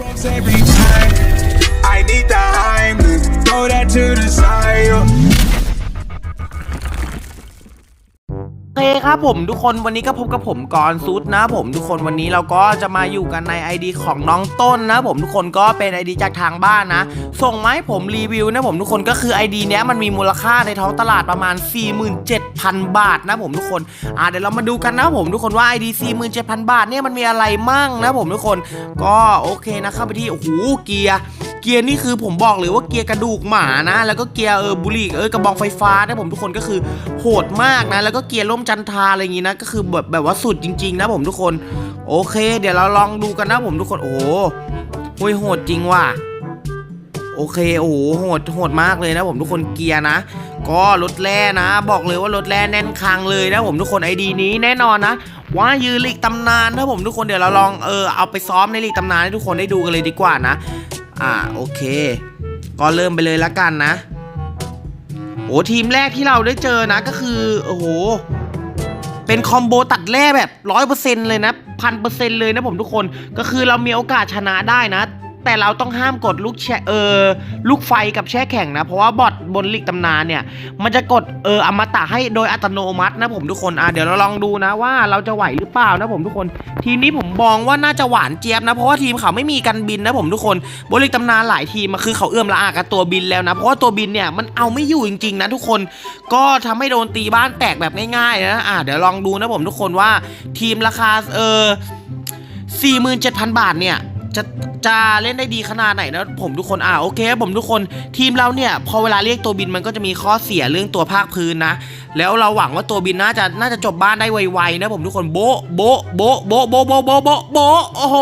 every time. I need the Heimlich, throw that to the side. เคครับผมทุกคนวันนี้ก็พบกับผมกอนซุดนะผมทุกคนวันนี้เราก็จะมาอยู่กันใน ID ของน้องต้นนะผมทุกคนก็เป็น ID จากทางบ้านนะ ส่งมาให้ผมรีวิวนะผมทุกคนก็คือ ID เนี้ยมันมีมูลค่าในท้องตลาดประมาณ 47,000 บาทนะผมทุกคนอ่าเดี๋ยวเรามาดูกันนะผมทุกคนว่า ID 47,000 บาทเนี่ยมันมีอะไรมั่งนะผมทุกคนก็โอเคนะเข้าไปที่โอ้โหเกียร์เกียร์นี่คือผมบอกเลยว่าเกียร์กระดูกหมานะ แล้วก็เกียร์เออบุหรี่เออกระบองไฟฟ้านะผมทุกคนก็คือโหดมากนะ แล้วก็เกียร์ล่มจันทาอะไรอย่างงี้นะ ก็คือแบบแบบว่าสุดจริง ๆ นะผมทุกคน โอเค เดี๋ยวเราลองดูกันนะผมทุกคน โอ้โหโหยโหดจริงว่ะ โอเค โอ้โห โหด โหดมากเลยนะผมทุกคน เกียร์นะ ก็รถแร่นะ บอกเลยว่ารถแร่แน่นคังเลยนะผมทุกคนไอดีนี้แน่นอนนะว่ายืนลีกตำนานนะผมทุกคน เดี๋ยวเราลองเออเอาไปซ้อมในลีกตำนานให้ทุกคนได้ดูกันเลยดีกว่านะ อ่า โอเค ก็เริ่มไปเลยละกันนะโอ้ทีมแรกที่เราได้เจอนะก็คือ โอ้โห เป็นคอมโบตัดแร่แบบร้อยเปอร์เซ็นเลยนะพันเปอร์เซ็นเลยนะผมทุกคนก็คือเรามีโอกาสชนะได้นะ แต่เราต้องห้ามกดลูกแชเออลูกไฟกับแช่แข็งนะ เพราะว่าบอทบนลีกตำนานเนี่ย มันจะกดเอออมตะให้โดยอัตโนมัตินะผมทุกคนอะเดี๋ยวเราลองดูนะว่าเราจะไหวหรือเปล่านะผมทุกคน ทีมนี้ผมมองว่าน่าจะหวานเจี๊ยบนะ เพราะว่าทีมเขาไม่มีกันบินนะผมทุกคนบนลีกตำนานหลายทีมมาคือเขาเอื้อมละอากับตัวบินแล้วนะเพราะว่าตัวบินเนี่ยมันเอาไม่อยู่จริงๆนะทุกคนก็ทำให้โดนตีบ้านแตกแบบง่ายๆนะอะเดี๋ยวลองดูนะผมทุกคนว่าทีมราคาเออ47,000 บาทเนี่ย จะจะเล่นได้ดีขนาดไหนนะผมทุกคนอ่าโอเคผมทุกคนทีมเราเนี่ยพอเวลาเรียกตัวบินมันก็จะมีข้อเสียเรื่องตัวภาคพื้นนะ แล้วเราหวังว่าตัวบินน่าจะน่าจะจบบ้านได้ไวๆนะผมทุกคนโบโบโบโบโบโบโบโบโบโอ้โห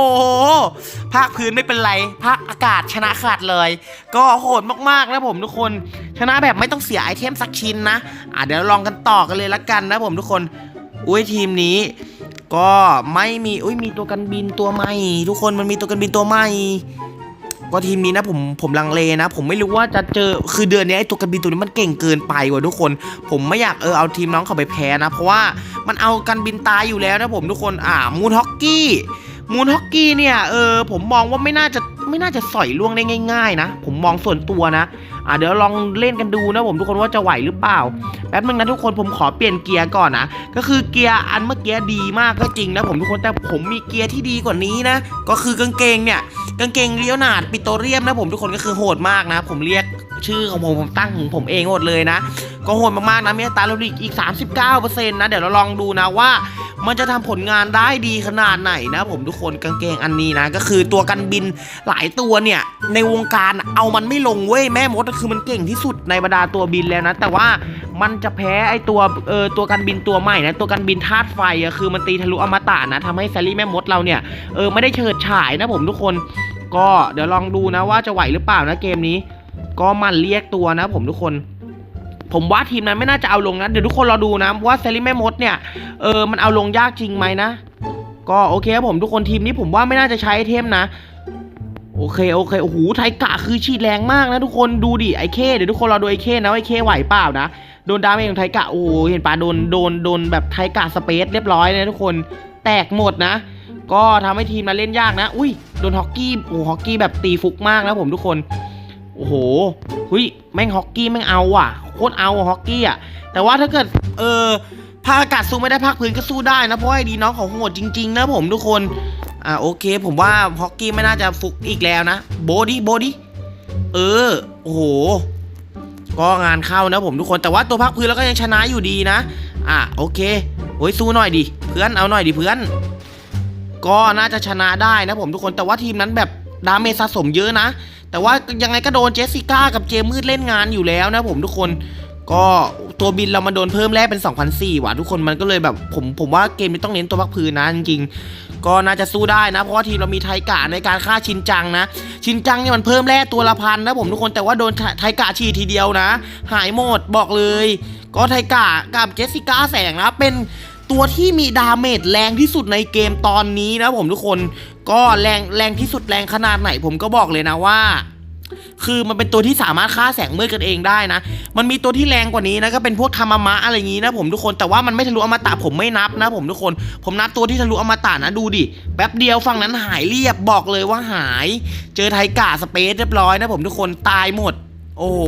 ภาคพื้นไม่เป็นไรภาคอากาศชนะขาดเลย ก็โหดมากๆนะผมทุกคน ชนะแบบไม่ต้องเสียไอเทมสักชิ้นนะอะเดี๋ยวลองกันต่อกันเลยละกันนะผมทุกคนอุ้ยทีมนี้ ก็ไม่มีอุ้ยมีตัวกันบินตัวใหม่ ทุกคนมันมีตัวกันบินตัวใหม่ก็ทีมนี้นะผมผมลังเลนะ ผมไม่รู้ว่าจะเจอคือเดือนนี้ไอ้ตัวกันบินตัวนี้มันเก่งเกินไปว่ะทุกคน ผมไม่อยากเออเอาทีมน้องเขาไปแพ้นะ เพราะว่ามันเอากันบินตายอยู่แล้วนะผมทุกคนอ่ามูนฮอกกี้มูนฮอกกี้เนี่ยเออผมมองว่าไม่น่าจะไม่น่าจะสอยล่วงได้ง่าย ๆ นะ ผมมองส่วนตัวนะ อ่าเดี๋ยวลองเล่นกันดูนะผมทุกคนว่าจะไหวหรือเปล่าแป๊บนึงนะทุกคนผมขอเปลี่ยนเกียร์ก่อนนะก็คือเกียร์อันเมื่อกี้ดีมากก็จริงนะผมทุกคนแต่ผมมีเกียร์ที่ดีกว่านี้นะ ก็คือกางเกงเนี่ยกางเกงเลี้ยวหนาดปิโตเรียมนะผมทุกคนก็คือโหดมากนะ ผมเรียกชื่อของผมผมตั้งของผมเองหมดเลยนะ ก็โหดมากๆนะมีอัตราโลดิกอีก 39%นะเดี๋ยวเราลองดูนะว่า มันจะทำผลงานได้ดีขนาดไหนนะ ผมทุกคนกางเกงอันนี้นะ ก็คือตัวกันบินหลายตัวเนี่ย ในวงการเอามันไม่ลงเว้ยแม่มดก็คือมันเก่งที่สุดในบรรดาตัวบินแล้วนะ แต่ว่ามันจะแพ้ไอตัวเออตัวกันบินตัวใหม่นะตัวกันบินธาตุไฟอะคือมันตีทะลุอมตะนะทำให้แซลลี่แม่มดเราเนี่ยเออไม่ได้เฉิดฉายนะผมทุกคนก็เดี๋ยวลองดูนะว่าจะไหวหรือเปล่านะเกมนี้ ก็มันเรียกตัวนะผมทุกคน ผมว่าทีมนั้นไม่น่าจะเอาลงนะ เดี๋ยวทุกคนรอดูนะว่าเซรีแม่มดเนี่ย เออ มันเอาลงยากจริงไหมนะ ก็โอเคครับผมทุกคนทีมนี้ผมว่าไม่น่าจะใช้ไอเทมนะ โอเคโอเค โอ้โห ไทกะคือฉีดแรงมากนะทุกคนดูดิไอเคเดี๋ยวทุกคนรอดูไอเคนะไอเคไหวเปล่านะ โดนดาเมจของไทกะ โอ้เห็นปะโดนโดนโดนแบบไทกะสเปซเรียบร้อยเลยนะทุกคนแตกหมดนะ ก็ทำให้ทีมมาเล่นยากนะ อุ้ย โดนฮอกกี้ โอ้ฮอกกี้แบบตีฟุกมากนะผมทุกคน โอ้โหหุยแม่งฮอกกี้แม่งเอาอะโคตรเอาฮอกกี้อะแต่ว่าถ้าเกิดเออภาคอากาศสู้ไม่ได้ภาคพื้นก็สู้ได้นะเพราะไอ้ดีน้องของโหดจริงๆนะผมทุกคนอ่าโอเค ผมว่าฮอกกี้ไม่น่าจะฟุกอีกแล้วนะโบดี้โบดี้เออโอ้โหก็งานเข้านะผมทุกคนแต่ว่าตัวภาคพื้นแล้วก็ยังชนะอยู่ดีนะอะโอเคโอ้ยสู้หน่อยดิเพื่อนเอาหน่อยดิเพื่อน ก็น่าจะชนะได้นะผมทุกคนแต่ว่าทีมนั้นแบบ ดาเมจสะสมเยอะนะ แต่ว่ายังไงก็โดนเจสสิก้ากับเจมืดเล่นงานอยู่แล้วนะผมทุกคนก็ตัวบินเรามาโดนเพิ่มแรกเป็น 2,004ว่ะทุกคนมันก็เลยแบบผมผมว่าเกมนี้ต้องเน้นตัวพักพื้นนะจริงๆ ก็น่าจะสู้ได้นะ เพราะว่าทีมเรามีไทกะในการฆ่าชินจังนะ ชินจังเนี่ยมันเพิ่มแร่ตัวละพันนะผมทุกคนแต่ว่าโดนไทไทกะฉีดทีเดียวนะ หายหมดบอกเลย ก็ไทกะกับเจสสิก้าแสงนะเป็นตัวที่มีดาเมจแรงที่สุดในเกมตอนนี้นะผมทุกคน ก็แรงแรงที่สุดแรงขนาดไหนผมก็บอกเลยนะว่า คือมันเป็นตัวที่สามารถฆ่าแสงมืดกันเองได้นะ มันมีตัวที่แรงกว่านี้นะก็เป็นพวกธรรมะมะอะไรอย่างนี้นะผมทุกคนแต่ว่ามันไม่ทะลุอมตะผมไม่นับนะ ผมทุกคน ผมนับตัวที่ทะลุอมตะนะดูดิแป๊บเดียวฝั่งนั้นหายเรียบบอกเลยว่าหาย เจอไทกาสเปซเรียบร้อยนะผมทุกคนตายหมด โอ้โห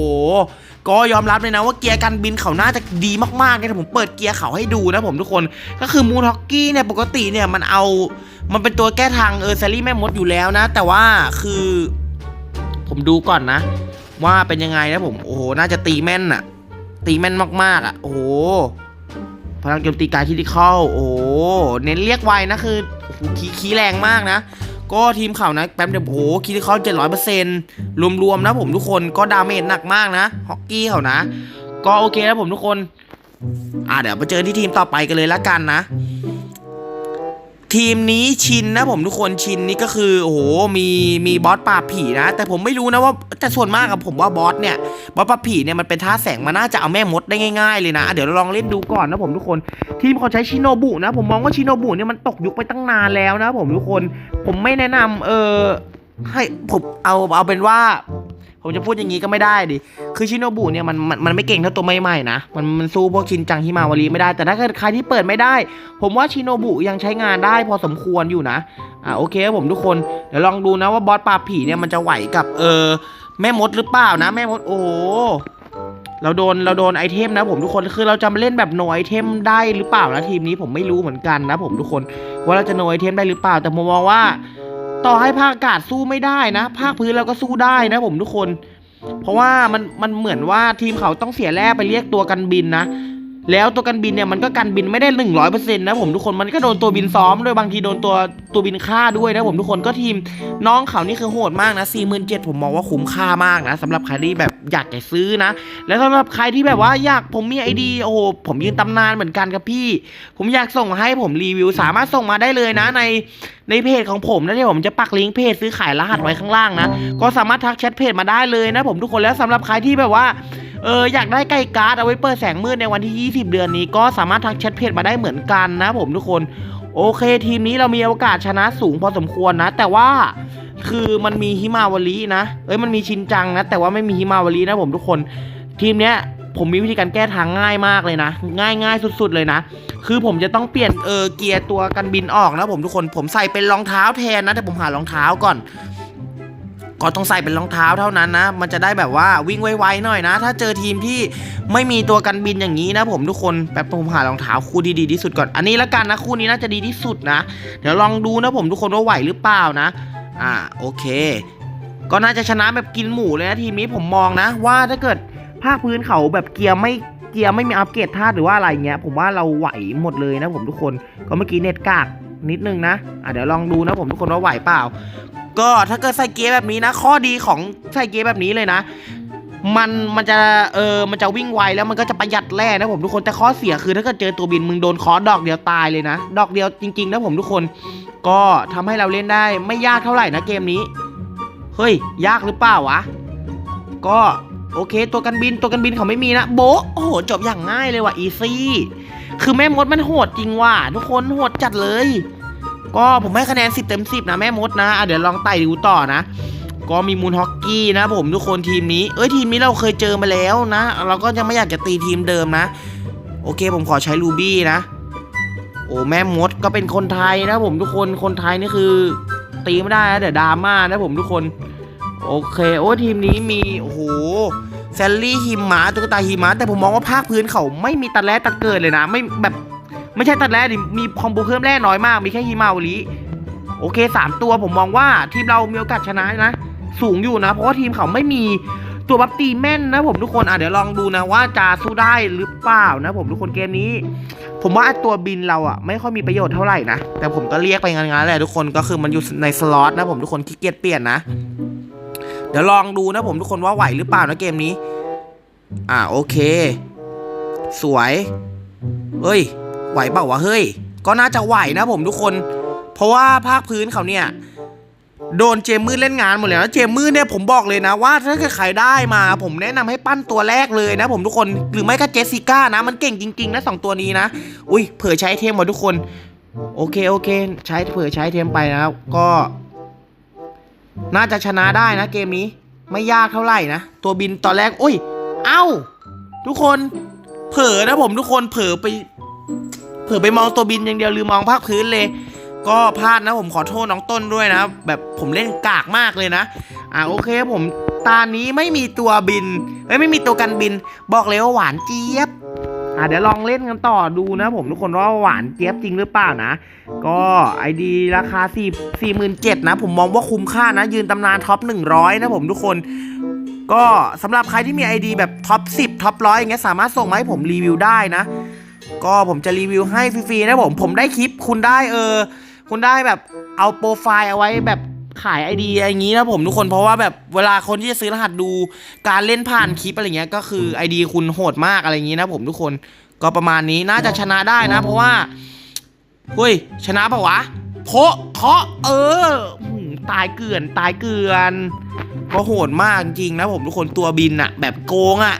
ก็ยอมรับเลยนะว่าเกียร์การบินเขาน่าจะดีมากๆเนี่ยผมเปิดเกียร์เขาให้ดูนะผมทุกคน ก็คือมูนฮอกกี้เนี่ยปกติเนี่ยมันเอา มันเป็นตัวแก้ทางเออแซลลี่แม่มดอยู่แล้วนะ แต่ว่าคือ ผมดูก่อนนะ ว่าเป็นยังไงนะผม โอ้โห น่าจะตีแม่นอะตีแม่นมากๆอะโอ้โห พลังโจมตีกายที่ที่เข้า โอ้โห เน้นเรียกไวนะคือโอ้โหขี้ขี้แรงมากนะ ก็ทีมเขานะแป๊บเดียวโอ้โหคีที่เขาเจ็ดร้อยเปอร์เซ็นต์รวมๆนะผมทุกคนก็ดาเมจหนักมากนะฮอกกี้เขานะ ก็โอเคนะผมทุกคน อ่าเดี๋ยวไปเจอที่ทีมต่อไปกันเลยละกันนะ ทีมนี้ชินนะผมทุกคนชินนี่ก็คือโอ้โหมีมีบอสปราบผีนะ แต่ผมไม่รู้นะว่าแต่ส่วนมากกับผมว่าบอสเนี่ยบอสปราบผีเนี่ยมันเป็นท่าแสงมันน่าจะเอาแม่มดได้ง่ายๆเลยนะ เดี๋ยวเราลองเล่นดูก่อนนะผมทุกคนทีมเขาใช้ชิโนบุนะ ผมมองว่าชิโนบุเนี่ยมันตกยุคไปตั้งนานแล้วนะผมทุกคน ผมไม่แนะนำเออให้ผมเอาเอาเป็นว่า ผมจะพูดอย่างนี้ก็ไม่ได้ดิ คือชินโนบุเนี่ยมันมันมันไม่เก่งเท่าตัวใหม่ๆนะ มันมันสู้พวกชินจังฮิมาวารีไม่ได้ แต่ถ้าเกิดใครที่เปิดไม่ได้ ผมว่าชินโนบุยังใช้งานได้พอสมควรอยู่นะ อ่าโอเคครับผมทุกคน เดี๋ยวลองดูนะว่าบอสปราบผีเนี่ยมันจะไหวกับเออแม่มดหรือเปล่านะแม่มดโอ้เราโดนเราโดนไอเทมนะผมทุกคนคือเราจะมาเล่นแบบโนไอเทมได้หรือเปล่านะทีมนี้ผมไม่รู้เหมือนกันนะผมทุกคนว่าเราจะโนไอเทมได้หรือเปล่า แต่ผมมองว่า ต่อให้ภาคอากาศสู้ไม่ได้นะ ภาคพื้นเราก็สู้ได้นะผมทุกคน เพราะว่ามันมันเหมือนว่าทีมเขาต้องเสียแร่ไปเรียกตัวกันบินนะ แล้วตัวกันบินเนี่ยมันก็กันบินไม่ได้หนึ่งร้อยเปอร์เซ็นต์นะผมทุกคนมันก็โดนตัวบินซ้อมด้วยบางทีโดนตัวตัวบินฆ่าด้วยนะผมทุกคนก็ทีมน้องเขานี่คือโหดมากนะสี่หมื่นเจ็ดผมมองว่าคุ้มค่ามากนะสำหรับใครที่แบบอยากจะซื้อนะ แล้วสำหรับใครที่แบบว่าอยากผมมีไอดีโอ้โหผมยืนตำนานเหมือนกันครับพี่ ผมอยากส่งให้ผมรีวิวสามารถส่งมาได้เลยนะในในเพจของผมนะที่ผมจะปักลิงก์เพจซื้อขายรหัสไว้ข้างล่างนะก็สามารถทักแชทเพจมาได้เลยนะผมทุกคนแล้วสำหรับใครที่แบบว่า เอออยากได้ไก่การ์ดเอาไว้เปิดแสงมืดในวันที่ 20 เดือนนี้ ก็สามารถทักแชทเพจมาได้เหมือนกันนะผมทุกคนโอเค ทีมนี้เรามีโอกาสชนะสูงพอสมควรนะ แต่ว่าคือมันมีฮิมาวารีนะเอ้ยมันมีชินจังนะ แต่ว่าไม่มีฮิมาวารีนะผมทุกคน ทีมเนี้ยผมมีวิธีการแก้ทางง่ายมากเลยนะ ง่ายง่ายสุด ๆ เลยนะ คือผมจะต้องเปลี่ยนเออเกียร์ตัวกันบินออกนะผมทุกคนผมใส่เป็นรองเท้าแทนนะแต่ผมหารองเท้าก่อน ก็ต้องใส่เป็นรองเท้าเท่านั้นนะ มันจะได้แบบว่าวิ่งไวๆหน่อยนะ ถ้าเจอทีมที่ไม่มีตัวกันบินอย่างนี้นะ ผมทุกคนแป๊บผมหารองเท้าคู่ที่ดีที่สุดก่อน อันนี้ละกันนะคู่นี้น่าจะดีที่สุดนะ เดี๋ยวลองดูนะผมทุกคนว่าไหวหรือเปล่านะ อ่าโอเค ก็น่าจะชนะแบบกินหมูเลยนะทีมนี้ผมมองนะ ว่าถ้าเกิดภาคพื้นเขาแบบเกียร์ไม่เกียร์ไม่มีอัปเกรดธาตุหรือว่าอะไรเงี้ย ผมว่าเราไหวหมดเลยนะผมทุกคน ก็เมื่อกี้เน็ตกากนิดนึงนะอะเดี๋ยวลองดูนะผมทุกคนว่าไหวเปล่า ก็ถ้าเกิดใส่เกียร์แบบนี้นะ ข้อดีของใส่เกียร์แบบนี้เลยนะ มันมันจะเออมันจะวิ่งไวแล้วมันก็จะประหยัดแร่นะผมทุกคนแต่ข้อเสียคือถ้าเกิดเจอตัวบินมึงโดนคอสดอกเดียวตายเลยนะ ดอกเดียวจริงๆนะผมทุกคน ก็ทำให้เราเล่นได้ไม่ยากเท่าไหร่นะเกมนี้เฮ้ยยากหรือเปล่าวะก็โอเค ตัวกันบินตัวกันบินเขาไม่มีนะโบโอ้โหจบอย่างง่ายเลยว่ะอีซี่คือแม่มดมันโหดจริงว่ะทุกคนโหดจัดเลย ก็ผมให้คะแนน 10 เต็ม 10 นะแม่มดนะอะเดี๋ยวลองไต่ดูต่อนะ ก็มีมูนฮอกกี้นะผมทุกคนทีมนี้ เอ้ยทีมนี้เราเคยเจอมาแล้วนะ เราก็ยังไม่อยากจะตีทีมเดิมนะ โอเคผมขอใช้รูบี้นะ โอ้แม่มดก็เป็นคนไทยนะผมทุกคน คนไทยนี่คือ ตีไม่ได้นะเดี๋ยวดราม่านะผมทุกคน โอเค โอ้ทีมนี้มี โอ้โหแซลลี่หิมะตุ๊กตาหิมะแต่ผมมองว่าภาคพื้นเขาไม่มีตัดแร่ตัดเกิดเลยนะ ไม่แบบ ไม่ใช่ตัดแร่ดิมีคอมโบเพิ่มแร่น้อยมาก มีแค่ฮิมาวิโอเคสามตัวผมมองว่าทีมเรามีโอกาสชนะนะ สูงอยู่นะ เพราะว่าทีมเขาไม่มีตัวบัฟตีแม่นนะผมทุกคนอะเดี๋ยวลองดูนะว่าจะสู้ได้หรือเปล่านะ ผมทุกคนเกมนี้ ผมว่าตัวบินเราอะ ไม่ค่อยมีประโยชน์เท่าไหร่นะแต่ผมก็เรียกไปงานๆแหละทุกคนก็คือมันอยู่ในสล็อตนะผมทุกคนขี้เกียจเปลี่ยนนะเดี๋ยวลองดูนะผมทุกคนว่าไหวหรือเปล่านะเกมนี้ อ่าโอเค สวยเฮ้ย ไหวเปล่าวะเฮ้ย ก็น่าจะไหวนะผมทุกคน เพราะว่าภาคพื้นเขาเนี่ยโดนเจมมืดเล่นงานหมดแล้วนะเจมมืดเนี่ยผมบอกเลยนะว่าถ้าเกิดใครได้มา ผมแนะนำให้ปั้นตัวแรกเลยนะ ผมทุกคนหรือไม่ก็เจสสิก้านะ มันเก่งจริงๆนะสองตัวนี้นะ อุ้ยเผื่อใช้เทมหมดทุกคน โอเคโอเค ใช้เผื่อใช้เทมไปนะครับก็ น่าจะชนะได้นะ เกมนี้ไม่ยากเท่าไหร่นะ ตัวบินตอนแรกโอ้ย เอ้า ทุกคน เผลอนะผมทุกคนเผลอไป เผลอไปมองตัวบินอย่างเดียวลืมมองภาคพื้นเลย ก็พลาดนะผมขอโทษน้องต้นด้วยนะ แบบผมเล่นกากมากเลยนะ อ่าโอเคผมตานี้ไม่มีตัวบินเอ้ยไม่มีตัวกันบิน บอกเลยว่าหวานเจี๊ยบอ่าเดี๋ยวลองเล่นกันต่อดูนะผมทุกคนว่าหวานเจี๊ยบจริงหรือเปล่านะ ก็ไอดีราคา4 4 7 0 0นะ ผมมองว่าคุ้มค่านะ ยืนตำนานท็อป 100 นะผมทุกคน ก็สำหรับใครที่มี ID แบบท็อป 10 ท็อปร้อยอย่างเงี้ยสามารถส่งมาให้ผมรีวิวได้นะ ก็ผมจะรีวิวให้ฟรีๆนะผม ผมได้คลิปคุณได้เออ คุณได้แบบเอาโปรไฟล์เอาไว้แบบขายไอเดียอย่างนี้นะผมทุกคนเพราะว่าแบบเวลาคนที่จะซื้อรหัสดูการเล่นผ่านคลิปอะไรเงี้ยก็คือไอดีคุณโหดมากอะไรอย่างนี้นะผมทุกคนก็ประมาณนี้น่าจะชนะได้นะ เพราะว่าเฮ้ยชนะปะวะโคะเคาะเออตายเกลื่อนตายเกลื่อนก็โหดมากจริงๆนะผมทุกคนตัวบินอะแบบโกงอะ